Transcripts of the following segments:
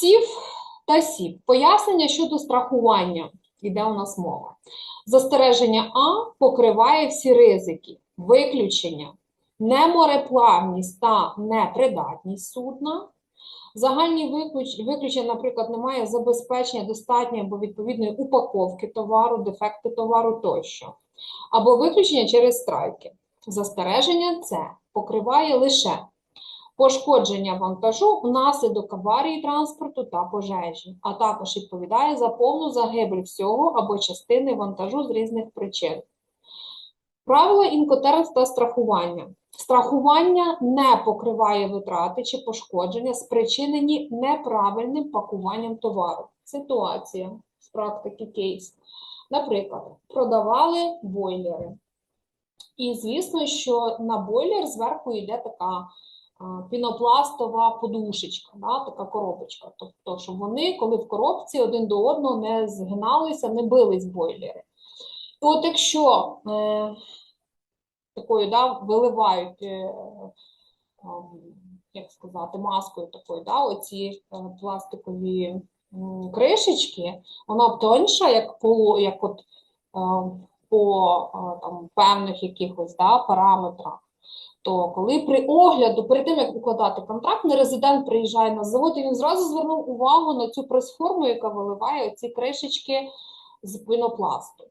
Сів та сів. Пояснення щодо страхування. Іде у нас мова. Застереження А покриває всі ризики, виключення, немореплавність та непридатність судна. Загальні виключення, наприклад, немає забезпечення достатньої або відповідної упаковки товару, дефекти товару тощо. Або виключення через страйки. Застереження це покриває лише пошкодження вантажу внаслідок аварії транспорту та пожежі, а також відповідає за повну загибель всього або частини вантажу з різних причин. Правила інкотермс та страхування. Страхування не покриває витрати чи пошкодження, спричинені неправильним пакуванням товару. Ситуація з практики кейс. Наприклад, продавали бойлери. І звісно, що на бойлер зверху йде така пінопластова подушечка, да, така коробочка. Тобто, щоб вони, коли в коробці один до одного не згиналися, не бились бойлери. І от якщо е, такою да, виливають, е, ам, як сказати, маскою такою, да, оці е, пластикові м, кришечки, вона тоньша, як по, як от, е, по е, там, певних якихось да, параметрах. То коли при огляду, перед тим як укладати контракт, нерезидент приїжджає на завод, і він зразу звернув увагу на цю прес-форму, яка виливає ці кришечки з пінопласту.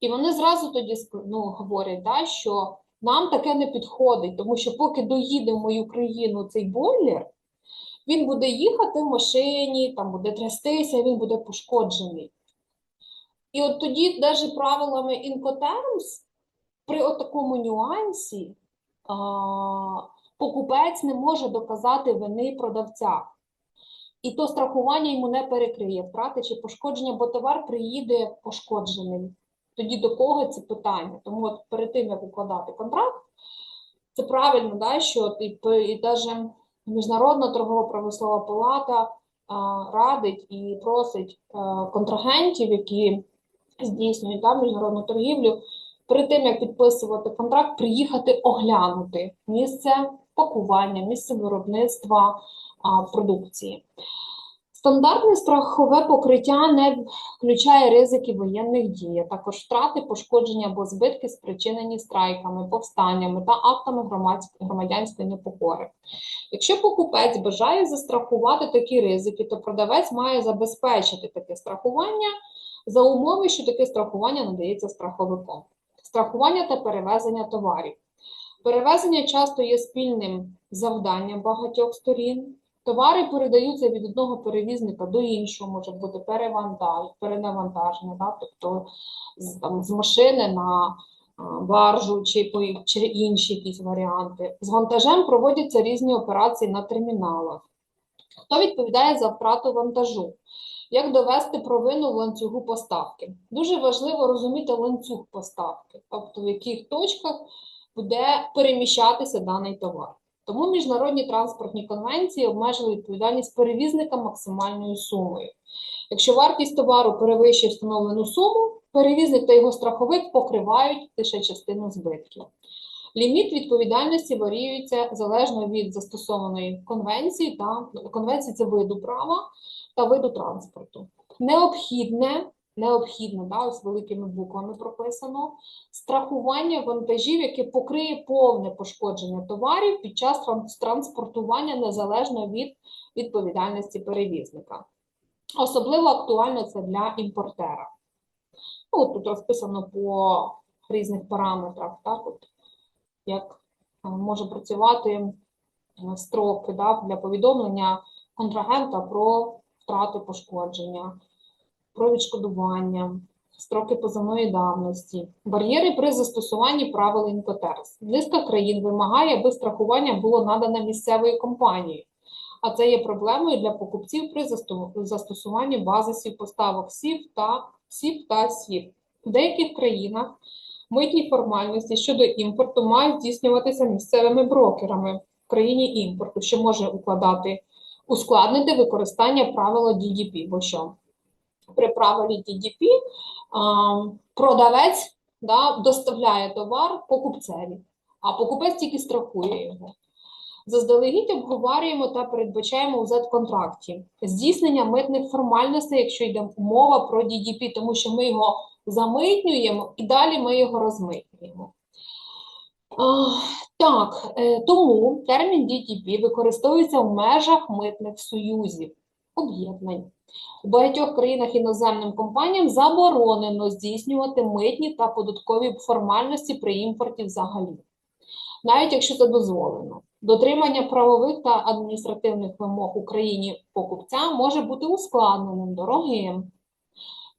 І вони зразу тоді ну, говорять, да, що нам таке не підходить, тому що поки доїде в мою країну цей бойлер, він буде їхати в машині, там буде трястися, він буде пошкоджений. І от тоді, навіть правилами Incoterms, при отакому нюансі покупець не може доказати вини продавця. І то страхування йому не перекриє втрати чи пошкодження, бо товар приїде пошкодженим. Тоді до кого це питання? Тому от перед тим, як укладати контракт, це правильно, да, що і, і даже Міжнародна торгова промислова палата а, радить і просить а, контрагентів, які здійснюють да, міжнародну торгівлю, перед тим, як підписувати контракт, приїхати оглянути місце пакування, місце виробництва а, продукції. Стандартне страхове покриття не включає ризики воєнних дій, а також втрати, пошкодження або збитки, спричинені страйками, повстаннями та актами громадянської непокори. Якщо покупець бажає застрахувати такі ризики, то продавець має забезпечити таке страхування за умови, що таке страхування надається страховиком. Страхування та перевезення товарів. Перевезення часто є спільним завданням багатьох сторін. Товари передаються від одного перевізника до іншого, може бути перевантаж, перенавантаження, да? тобто з, там, з машини на баржу чи, чи інші якісь варіанти. З вантажем проводяться різні операції на терміналах. Хто відповідає за втрату вантажу? Як довести провину в ланцюгу поставки? Дуже важливо розуміти ланцюг поставки, тобто в яких точках буде переміщатися даний товар. Тому міжнародні транспортні конвенції обмежили відповідальність перевізника максимальною сумою. Якщо вартість товару перевищує встановлену суму, перевізник та його страховик покривають лише частину збитків. Ліміт відповідальності варіюється залежно від застосованої конвенції та конвенції це виду права та виду транспорту. Необхідне, необхідне, да, ось великими буквами прописано, страхування вантажів, яке покриє повне пошкодження товарів під час транспортування незалежно від відповідальності перевізника. Особливо актуально це для імпортера. Ну, тут розписано по різних параметрах, так, от, як е, може працювати е, строки да, для повідомлення контрагента про втрати пошкодження, про відшкодування, строки позовної давності, бар'єри при застосуванні правил Інкотерс. Низка країн вимагає, аби страхування було надане місцевою компанією, а це є проблемою для покупців при застосуванні базисів поставок СІВ та СІВ та СІВ. В деяких країнах митні формальності щодо імпорту мають здійснюватися місцевими брокерами в країні імпорту, що може укладати ускладнити використання правила DDP, бо що при правилі DDP а, продавець да, доставляє товар покупцеві, а покупець тільки страхує його. Заздалегідь обговорюємо та передбачаємо у Z-контракті здійснення митних формальностей, якщо йде мова про DDP, тому що ми його замитнюємо і далі ми його розмитнюємо. Так, е, тому термін DDP використовується в межах митних союзів, об'єднань. У багатьох країнах іноземним компаніям заборонено здійснювати митні та податкові формальності при імпорті взагалі, навіть якщо це дозволено. Дотримання правових та адміністративних вимог Україні покупця може бути ускладненим, дорогим.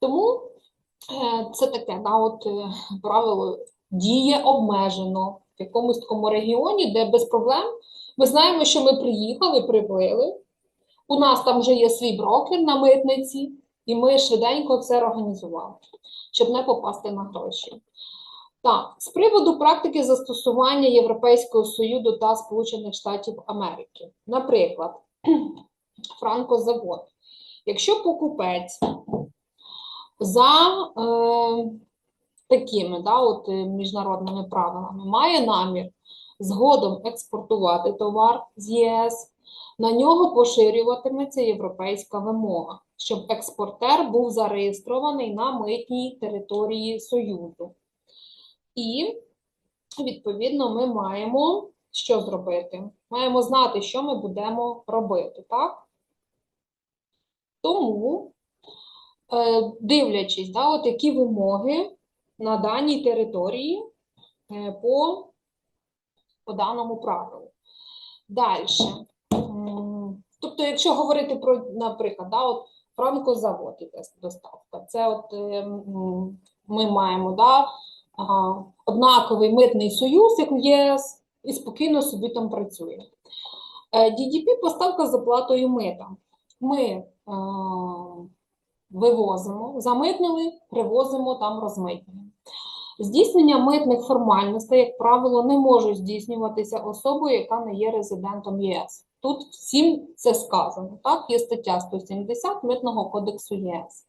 Тому це таке, да, от, е, правило діє обмежено в якомусь такому регіоні, де без проблем. Ми знаємо, що ми приїхали, прибили. У нас там вже є свій брокер на митниці, і ми швиденько все організували, щоб не попасти на гроші. Так, з приводу практики застосування Європейського Союзу та Сполучених Штатів Америки. Наприклад, франкозавод. Якщо покупець за е, такими да, от, е, міжнародними правилами має намір згодом експортувати товар з ЄС, на нього поширюватиметься європейська вимога, щоб експортер був зареєстрований на митній території Союзу. І, відповідно, ми маємо що зробити? Маємо знати, що ми будемо робити, так? Тому, дивлячись, да, от які вимоги на даній території е, по, по даному правилу. Далі. Тобто, якщо говорити про, наприклад, да, от франкозавод іде доставка, це от е, ми маємо да, однаковий митний союз, як ЄС, і спокійно собі там працює. Е, DDP – поставка з оплатою мита. Ми е, вивозимо, замитнили, привозимо, там розмитнили. Здійснення митних формальностей, як правило, не може здійснюватися особою, яка не є резидентом ЄС. Тут всім це сказано. Так, є стаття 170 Митного кодексу ЄС.